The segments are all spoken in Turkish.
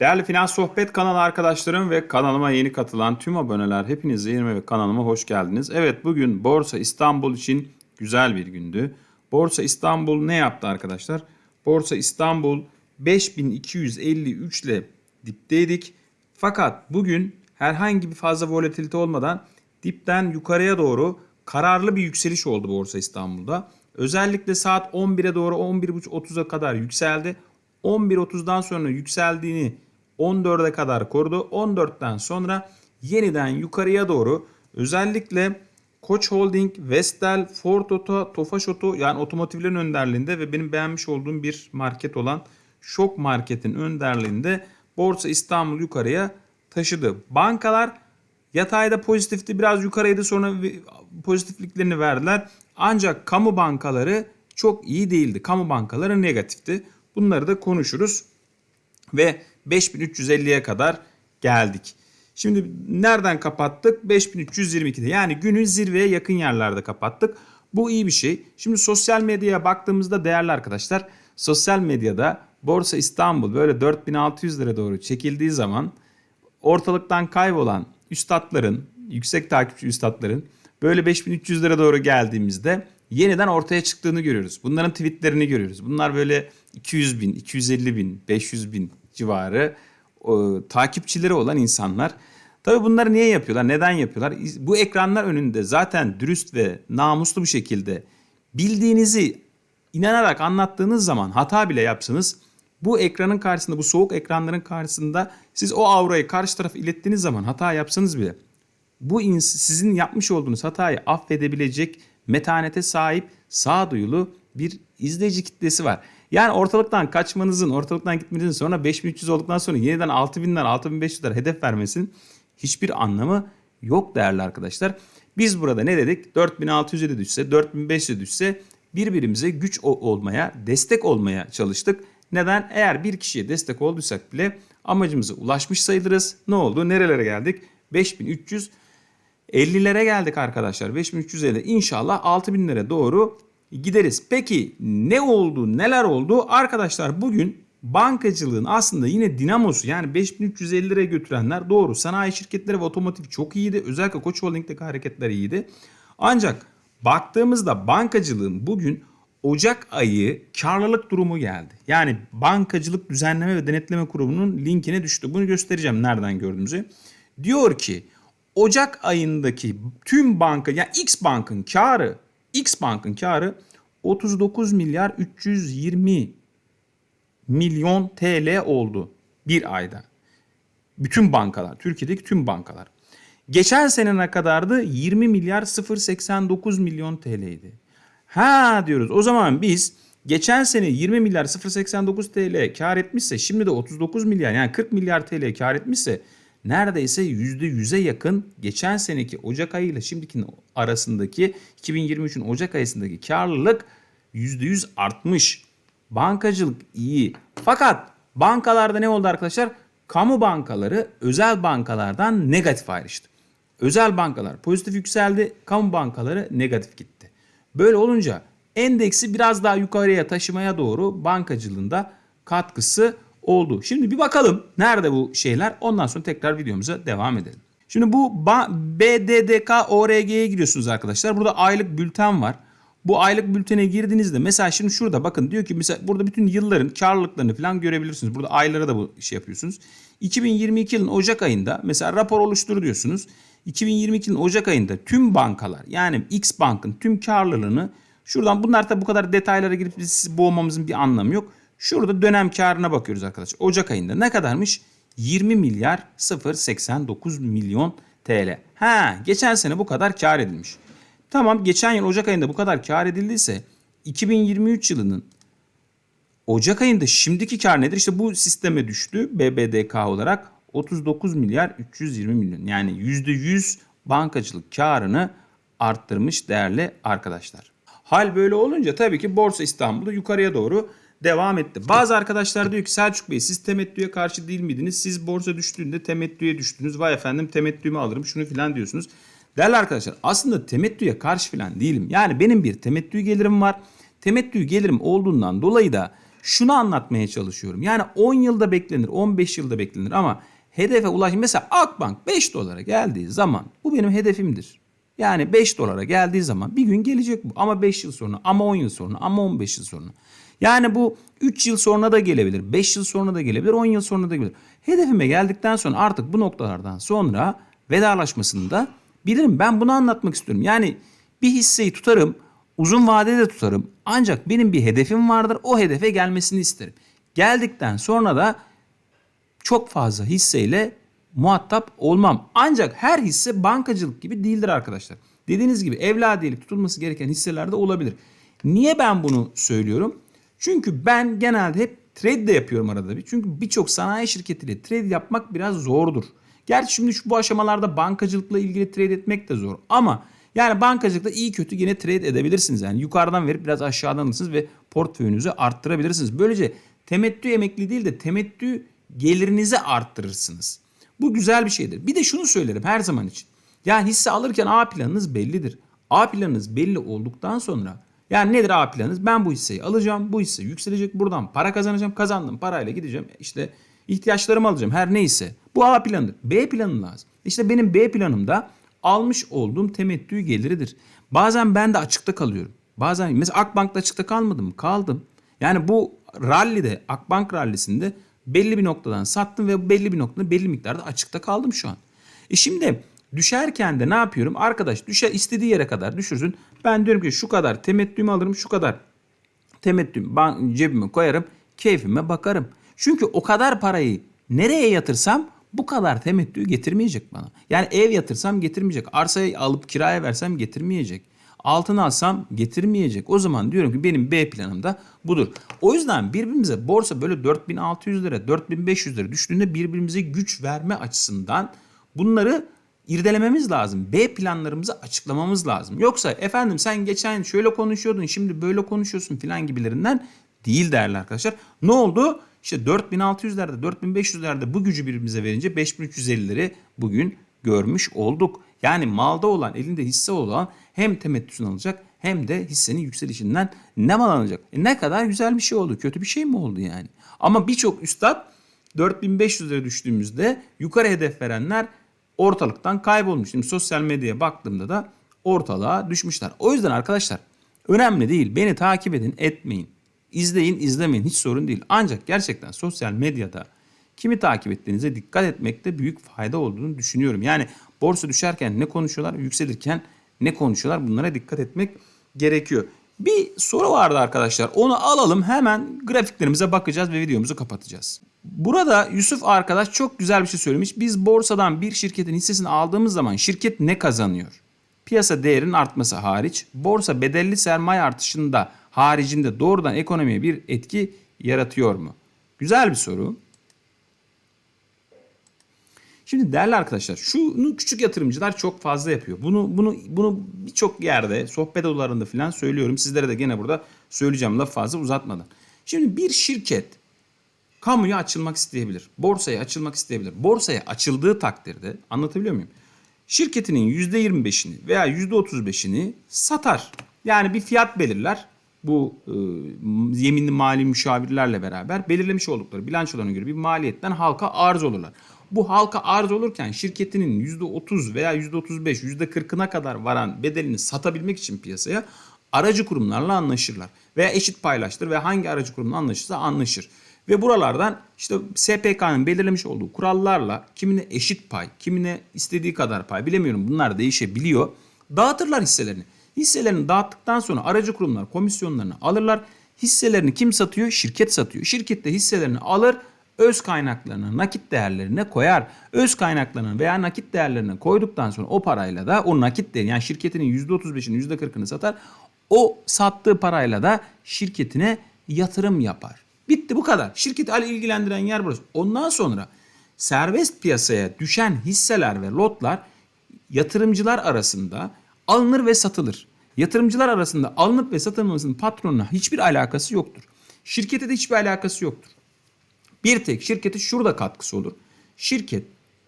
Değerli Finans Sohbet kanalı arkadaşlarım ve kanalıma yeni katılan tüm aboneler hepiniz yerime ve kanalıma hoş geldiniz. Evet bugün Borsa İstanbul için güzel bir gündü. Borsa İstanbul ne yaptı arkadaşlar? Borsa İstanbul 5253 ile dipteydik. Fakat bugün herhangi bir fazla volatilite olmadan dipten yukarıya doğru kararlı bir yükseliş oldu Borsa İstanbul'da. Özellikle saat 11'e doğru 11.30-30'a kadar yükseldi. 11.30'dan sonra yükseldiğini 14'e kadar korudu. 14'ten sonra yeniden yukarıya doğru özellikle Koç Holding, Vestel, Ford Oto, Tofaş Oto yani otomotivlerin önderliğinde ve benim beğenmiş olduğum bir market olan Şok Market'in önderliğinde Borsa İstanbul yukarıya taşıdı. Bankalar yatayda pozitifti biraz yukarıydı sonra pozitifliklerini verdiler. Ancak kamu bankaları çok iyi değildi. Kamu bankaları negatifti. Bunları da konuşuruz. Ve 5350'ye kadar geldik. Şimdi nereden kapattık? 5322'de. Yani günün zirveye yakın yerlerde kapattık. Bu iyi bir şey. Şimdi sosyal medyaya baktığımızda değerli arkadaşlar, sosyal medyada Borsa İstanbul böyle 4600 lira doğru çekildiği zaman ortalıktan kaybolan üstadların, yüksek takipçi üstadların böyle 5300 lira doğru geldiğimizde yeniden ortaya çıktığını görüyoruz. Bunların tweetlerini görüyoruz. Bunlar böyle 200 bin, 250 bin, 500 bin civarı o, takipçileri olan insanlar. Tabii bunları niye yapıyorlar? Neden yapıyorlar? Bu ekranlar önünde zaten dürüst ve namuslu bir şekilde bildiğinizi inanarak anlattığınız zaman hata bile yapsanız bu ekranın karşısında, bu soğuk ekranların karşısında siz o aurayı karşı tarafa ilettiğiniz zaman hata yapsanız bile bu sizin yapmış olduğunuz hatayı affedebilecek metanete sahip sağduyulu bir izleyici kitlesi var. Yani ortalıktan kaçmanızın, ortalıktan gitmenizin sonra 5300 olduktan sonra yeniden 6000'ler, 6500'ler hedef vermesinin hiçbir anlamı yok değerli arkadaşlar. Biz burada ne dedik? 4600'e de düşse, 4500'e düşse birbirimize güç olmaya, destek olmaya çalıştık. Neden? Eğer bir kişiye destek olduysak bile amacımıza ulaşmış sayılırız. Ne oldu? Nerelere geldik? 5300 50'lere geldik arkadaşlar. 5350 inşallah 6000'lere doğru gideriz. Peki ne oldu? Neler oldu? Arkadaşlar bugün bankacılığın aslında yine dinamosu yani 5350 liraya götürenler doğru. Sanayi şirketleri ve otomotiv çok iyiydi. Özellikle Koç Holding'deki hareketler iyiydi. Ancak baktığımızda bankacılığın bugün Ocak ayı karlılık durumu geldi. Yani Bankacılık Düzenleme ve Denetleme Kurumu'nun linkine düştü. Bunu göstereceğim nereden gördüğümüzü. Diyor ki Ocak ayındaki tüm banka yani X bankın karı X bankın karı 39 milyar 320 milyon TL oldu bir ayda. Bütün bankalar, Türkiye'deki tüm bankalar. Geçen sene ne kadardı? 20 milyar 089 milyon TL'ydi. Ha diyoruz o zaman biz geçen sene 20 milyar 089 TL kar etmişse şimdi de 39 milyar yani 40 milyar TL kar etmişse neredeyse %100'e yakın geçen seneki Ocak ayı ile şimdikinin arasındaki 2023'ün Ocak ayısındaki karlılık %100 artmış. Bankacılık iyi. Fakat bankalarda ne oldu arkadaşlar? Kamu bankaları özel bankalardan negatif ayrıştı. Özel bankalar pozitif yükseldi, kamu bankaları negatif gitti. Böyle olunca endeksi biraz daha yukarıya taşımaya doğru bankacılığında katkısı oldu. Şimdi bir bakalım nerede bu şeyler ondan sonra tekrar videomuza devam edelim. Şimdi bu BDDK ORG'ye giriyorsunuz arkadaşlar. Burada aylık bülten var. Bu aylık bültene girdiğinizde mesela şimdi şurada bakın diyor ki mesela burada bütün yılların karlılıklarını falan görebilirsiniz. Burada aylara da bu şey yapıyorsunuz. 2022 yılın Ocak ayında mesela rapor oluştur diyorsunuz. 2022 yılın Ocak ayında tüm bankalar yani X bankın tüm karlılığını şuradan bunlar da bu kadar detaylara girip sizi boğmamızın bir anlamı yok. Şurada dönem karına bakıyoruz arkadaşlar. Ocak ayında ne kadarmış? 20 milyar 089 milyon TL. Ha, geçen sene bu kadar kar edilmiş. Tamam geçen yıl Ocak ayında bu kadar kar edildiyse 2023 yılının Ocak ayında şimdiki kar nedir? İşte bu sisteme düştü BBDK olarak 39 milyar 320 milyon. Yani %100 bankacılık karını arttırmış değerli arkadaşlar. Hal böyle olunca tabii ki Borsa İstanbul'da yukarıya doğru devam etti. Bazı arkadaşlar diyor ki Selçuk Bey siz temettüye karşı değil miydiniz? Siz borsa düştüğünde temettüye düştünüz. Vay efendim temettüyümü alırım şunu filan diyorsunuz. Değerli arkadaşlar aslında temettüye karşı filan değilim. Yani benim bir temettü gelirim var. Temettü gelirim olduğundan dolayı da şunu anlatmaya çalışıyorum. Yani 10 yılda beklenir, 15 yılda beklenir ama hedefe ulaş. Mesela Akbank 5 dolara geldiği zaman bu benim hedefimdir. Yani 5 dolara geldiği zaman bir gün gelecek bu. Ama 5 yıl sonra, ama 10 yıl sonra, ama 15 yıl sonra. Yani bu 3 yıl sonra da gelebilir, 5 yıl sonra da gelebilir, 10 yıl sonra da gelebilir. Hedefime geldikten sonra artık bu noktalardan sonra vedalaşmasını da bilirim. Ben bunu anlatmak istiyorum. Yani bir hisseyi tutarım, uzun vadede de tutarım. Ancak benim bir hedefim vardır. O hedefe gelmesini isterim. Geldikten sonra da çok fazla hisseyle muhatap olmam. Ancak her hisse bankacılık gibi değildir arkadaşlar. Dediğiniz gibi evladiyelik tutulması gereken hisselerde olabilir. Niye ben bunu söylüyorum? Çünkü ben genelde hep trade de yapıyorum arada bir. Çünkü birçok sanayi şirketiyle trade yapmak biraz zordur. Gerçi şimdi şu bu aşamalarda bankacılıkla ilgili trade etmek de zor. Ama yani bankacılıkta iyi kötü yine trade edebilirsiniz. Yani yukarıdan verip biraz aşağıdan alırsınız ve portföyünüzü arttırabilirsiniz. Böylece temettü emekli değil de temettü gelirinizi arttırırsınız. Bu güzel bir şeydir. Bir de şunu söylerim her zaman için. Yani hisse alırken A planınız bellidir. A planınız belli olduktan sonra yani nedir A planınız? Ben bu hisseyi alacağım. Bu hisse yükselecek. Buradan para kazanacağım. Kazandım parayla gideceğim. İşte ihtiyaçlarımı alacağım. Her neyse. Bu A planıdır. B planı lazım. İşte benim B planımda almış olduğum temettü geliridir. Bazen ben de açıkta kalıyorum. Bazen mesela Akbank'ta açıkta kalmadım mı? Kaldım. Yani bu rallide Akbank rallisinde belli bir noktadan sattım ve belli bir noktada belli miktarda açıkta kaldım şu an. E şimdi düşerken de ne yapıyorum? Arkadaş düşe istediği yere kadar düşürsün. Ben diyorum ki şu kadar temettümü alırım, şu kadar temettüm cebime koyarım, keyfime bakarım. Çünkü o kadar parayı nereye yatırsam bu kadar temettü getirmeyecek bana. Yani ev yatırsam getirmeyecek. Arsayı alıp kiraya versem getirmeyecek. Altın alsam getirmeyecek. O zaman diyorum ki benim B planım da budur. O yüzden birbirimize borsa böyle 4600 lira, 4500 lira düştüğünde birbirimize güç verme açısından bunları irdelememiz lazım. B planlarımızı açıklamamız lazım. Yoksa efendim sen geçen şöyle konuşuyordun şimdi böyle konuşuyorsun filan gibilerinden değil değerli arkadaşlar. Ne oldu? İşte 4600'lerde 4500'lerde bu gücü birbirimize verince 5350'leri bugün görmüş olduk. Yani malda olan elinde hisse olan hem temettüsünü alacak hem de hissenin yükselişinden ne mal alacak. E ne kadar güzel bir şey oldu. Kötü bir şey mi oldu yani? Ama birçok üstad 4500 lira düştüğümüzde yukarı hedef verenler ortalıktan kaybolmuş. Şimdi sosyal medyaya baktığımda da ortalığa düşmüşler. O yüzden arkadaşlar önemli değil. Beni takip edin, etmeyin. İzleyin, izlemeyin hiç sorun değil. Ancak gerçekten sosyal medyada kimi takip ettiğinize dikkat etmekte büyük fayda olduğunu düşünüyorum. Yani borsa düşerken ne konuşuyorlar, yükselirken ne konuşuyorlar bunlara dikkat etmek gerekiyor. Bir soru vardı arkadaşlar. Onu alalım hemen grafiklerimize bakacağız ve videomuzu kapatacağız. Burada Yusuf arkadaş çok güzel bir şey söylemiş. Biz borsadan bir şirketin hissesini aldığımız zaman şirket ne kazanıyor? Piyasa değerinin artması hariç borsa bedelli sermaye artışında haricinde doğrudan ekonomiye bir etki yaratıyor mu? Güzel bir soru. Şimdi değerli arkadaşlar şunu küçük yatırımcılar çok fazla yapıyor. Bunu bunu bunu birçok yerde sohbet odalarında falan söylüyorum. Sizlere de gene burada söyleyeceğim laf fazla uzatmadan. Şimdi bir şirket kamuya açılmak isteyebilir. Borsaya açılmak isteyebilir. Borsaya açıldığı takdirde anlatabiliyor muyum? Şirketinin %25'ini veya %35'ini satar. Yani bir fiyat belirler. Bu e, yeminli mali müşavirlerle beraber belirlemiş oldukları bilançolarına göre bir maliyetten halka arz olurlar. Bu halka arz olurken şirketinin %30 veya %35, %40'ına kadar varan bedelini satabilmek için piyasaya aracı kurumlarla anlaşırlar. Veya eşit paylaştır ve hangi aracı kurumla anlaşırsa anlaşır. Ve buralardan işte SPK'nın belirlemiş olduğu kurallarla kimine eşit pay, kimine istediği kadar pay bilemiyorum bunlar değişebiliyor. Dağıtırlar hisselerini. Hisselerini dağıttıktan sonra aracı kurumlar komisyonlarını alırlar. Hisselerini kim satıyor? Şirket satıyor. Şirket de hisselerini alır öz kaynaklarına, nakit değerlerine koyar. Öz kaynaklarına veya nakit değerlerine koyduktan sonra o parayla da o nakit değeri yani şirketinin %35'ini %40'ını satar. O sattığı parayla da şirketine yatırım yapar. Bitti bu kadar. Şirketi Ali ilgilendiren yer burası. Ondan sonra serbest piyasaya düşen hisseler ve lotlar yatırımcılar arasında alınır ve satılır. Yatırımcılar arasında alınıp ve satılmasının patronuna hiçbir alakası yoktur. Şirkete de hiçbir alakası yoktur. Bir tek şirkete şurada katkısı olur. Şirket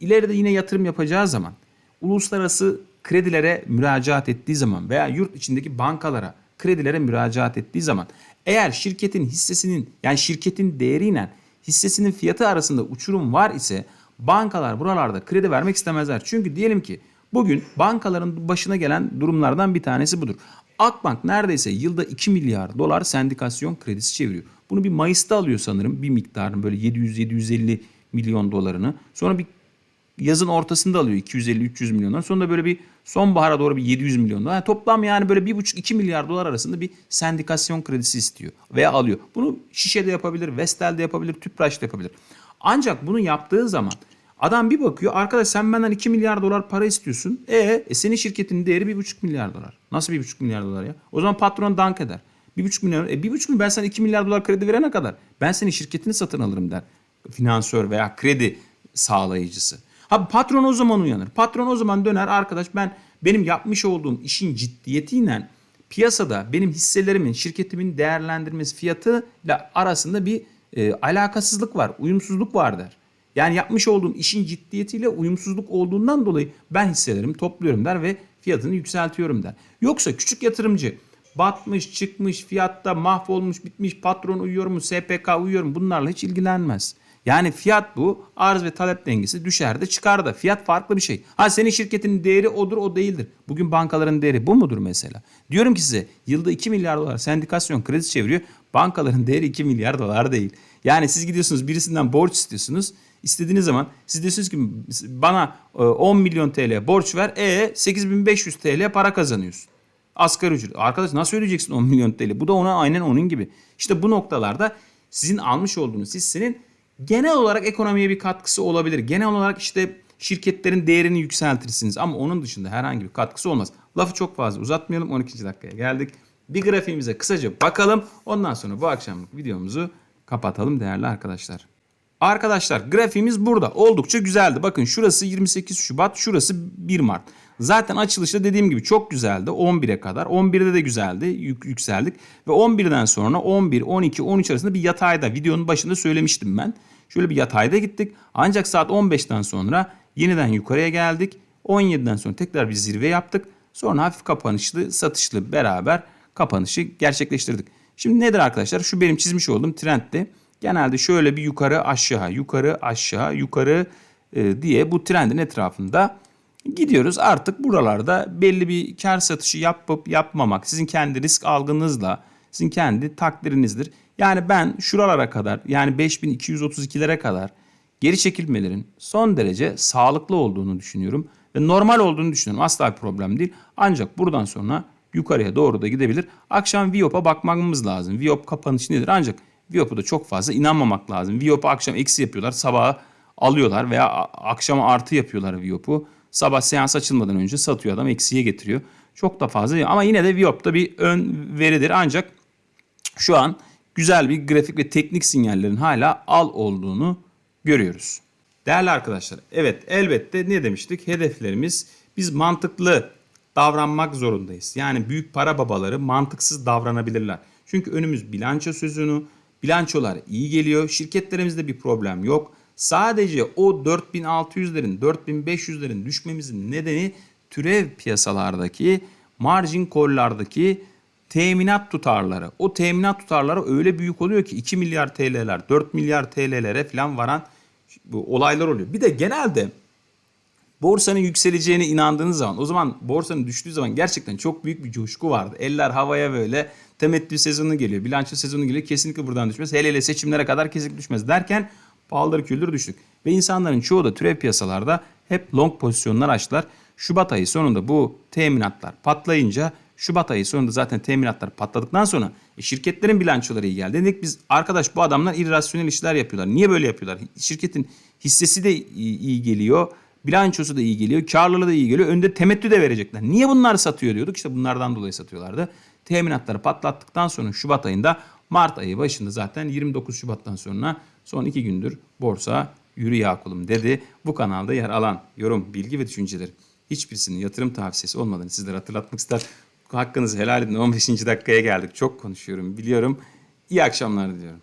ileride yine yatırım yapacağı zaman uluslararası kredilere müracaat ettiği zaman veya yurt içindeki bankalara kredilere müracaat ettiği zaman Eğer şirketin hissesinin yani şirketin değeriyle hissesinin fiyatı arasında uçurum var ise bankalar buralarda kredi vermek istemezler. Çünkü diyelim ki bugün bankaların başına gelen durumlardan bir tanesi budur. Akbank neredeyse yılda 2 milyar dolar sendikasyon kredisi çeviriyor. Bunu bir Mayıs'ta alıyor sanırım bir miktarını böyle 700-750 milyon dolarını. Sonra bir yazın ortasında alıyor 250-300 milyonlar. Sonra da böyle bir sonbahara doğru bir 700 milyon dolar. Yani toplam yani böyle 1,5-2 milyar dolar arasında bir sendikasyon kredisi istiyor veya alıyor. Bunu Şişe'de yapabilir, Vestel'de yapabilir, Tüpraş'ta yapabilir. Ancak bunu yaptığı zaman adam bir bakıyor arkadaş sen benden 2 milyar dolar para istiyorsun. E, e senin şirketinin değeri 1,5 milyar dolar. Nasıl 1,5 milyar dolar ya? O zaman patron dank eder. 1,5 milyar, e 1,5 milyar ben sana 2 milyar dolar kredi verene kadar ben senin şirketini satın alırım der. Finansör veya kredi sağlayıcısı. Ha patron o zaman uyanır. Patron o zaman döner arkadaş ben benim yapmış olduğum işin ciddiyetiyle piyasada benim hisselerimin, şirketimin değerlendirmesi fiyatıyla arasında bir e, alakasızlık var, uyumsuzluk var der. Yani yapmış olduğum işin ciddiyetiyle uyumsuzluk olduğundan dolayı ben hisselerimi topluyorum der ve fiyatını yükseltiyorum der. Yoksa küçük yatırımcı batmış, çıkmış, fiyatta mahvolmuş, bitmiş, patron uyuyor mu, SPK uyuyor mu bunlarla hiç ilgilenmez. Yani fiyat bu. Arz ve talep dengesi düşer de çıkar da. Fiyat farklı bir şey. Ha senin şirketinin değeri odur o değildir. Bugün bankaların değeri bu mudur mesela? Diyorum ki size yılda 2 milyar dolar sendikasyon kredi çeviriyor. Bankaların değeri 2 milyar dolar değil. Yani siz gidiyorsunuz birisinden borç istiyorsunuz. İstediğiniz zaman siz diyorsunuz ki bana e, 10 milyon TL borç ver. E 8500 TL para kazanıyorsun. Asgari ücret. Arkadaş nasıl ödeyeceksin 10 milyon TL? Bu da ona aynen onun gibi. İşte bu noktalarda sizin almış olduğunuz hissenin genel olarak ekonomiye bir katkısı olabilir. Genel olarak işte şirketlerin değerini yükseltirsiniz ama onun dışında herhangi bir katkısı olmaz. Lafı çok fazla uzatmayalım. 12. dakikaya geldik. Bir grafiğimize kısaca bakalım. Ondan sonra bu akşamlık videomuzu kapatalım değerli arkadaşlar. Arkadaşlar grafiğimiz burada. Oldukça güzeldi. Bakın şurası 28 Şubat, şurası 1 Mart. Zaten açılışta dediğim gibi çok güzeldi. 11'e kadar. 11'de de güzeldi. Yük, yükseldik. Ve 11'den sonra 11, 12, 13 arasında bir yatayda. Videonun başında söylemiştim ben. Şöyle bir yatayda gittik. Ancak saat 15'ten sonra yeniden yukarıya geldik. 17'den sonra tekrar bir zirve yaptık. Sonra hafif kapanışlı, satışlı beraber kapanışı gerçekleştirdik. Şimdi nedir arkadaşlar? Şu benim çizmiş olduğum trendti. Genelde şöyle bir yukarı aşağı, yukarı aşağı, yukarı e, diye bu trendin etrafında gidiyoruz. Artık buralarda belli bir kar satışı yapıp yapmamak sizin kendi risk algınızla, sizin kendi takdirinizdir. Yani ben şuralara kadar yani 5232'lere kadar geri çekilmelerin son derece sağlıklı olduğunu düşünüyorum ve normal olduğunu düşünüyorum. Asla bir problem değil. Ancak buradan sonra yukarıya doğru da gidebilir. Akşam Viyop'a bakmamız lazım. Viyop kapanış nedir? Ancak Viyop'a da çok fazla inanmamak lazım. Viyop'a akşam eksi yapıyorlar. Sabah alıyorlar veya akşama artı yapıyorlar Viyop'u. Sabah seans açılmadan önce satıyor adam eksiye getiriyor. Çok da fazla ama yine de Viyop da bir ön veridir. Ancak şu an güzel bir grafik ve teknik sinyallerin hala al olduğunu görüyoruz. Değerli arkadaşlar evet elbette ne demiştik hedeflerimiz biz mantıklı davranmak zorundayız. Yani büyük para babaları mantıksız davranabilirler. Çünkü önümüz bilanço sözünü, bilançolar iyi geliyor, şirketlerimizde bir problem yok. Sadece o 4600'lerin, 4500'lerin düşmemizin nedeni türev piyasalardaki margin call'lardaki teminat tutarları. O teminat tutarları öyle büyük oluyor ki 2 milyar TL'ler, 4 milyar TL'lere falan varan olaylar oluyor. Bir de genelde borsanın yükseleceğine inandığınız zaman o zaman borsanın düştüğü zaman gerçekten çok büyük bir coşku vardı. Eller havaya böyle temettü sezonu geliyor, bilanço sezonu geliyor. Kesinlikle buradan düşmez. Hele hele seçimlere kadar kesinlikle düşmez derken pahalıdır küldür düştük. Ve insanların çoğu da türev piyasalarda hep long pozisyonlar açtılar. Şubat ayı sonunda bu teminatlar patlayınca Şubat ayı sonunda zaten teminatlar patladıktan sonra e, şirketlerin bilançoları iyi geldi. Dedik biz arkadaş bu adamlar irrasyonel işler yapıyorlar. Niye böyle yapıyorlar? Şirketin hissesi de iyi, iyi geliyor. Bilançosu da iyi geliyor. Karlılığı da iyi geliyor. Önde temettü de verecekler. Niye bunlar satıyor diyorduk. İşte bunlardan dolayı satıyorlardı. Teminatları patlattıktan sonra Şubat ayında Mart ayı başında zaten 29 Şubat'tan sonra son iki gündür borsa yürü Yakulum dedi. Bu kanalda yer alan yorum, bilgi ve düşünceler hiçbirisinin yatırım tavsiyesi olmadığını sizlere hatırlatmak ister. Hakkınızı helal edin. 15. dakikaya geldik. Çok konuşuyorum biliyorum. İyi akşamlar diliyorum.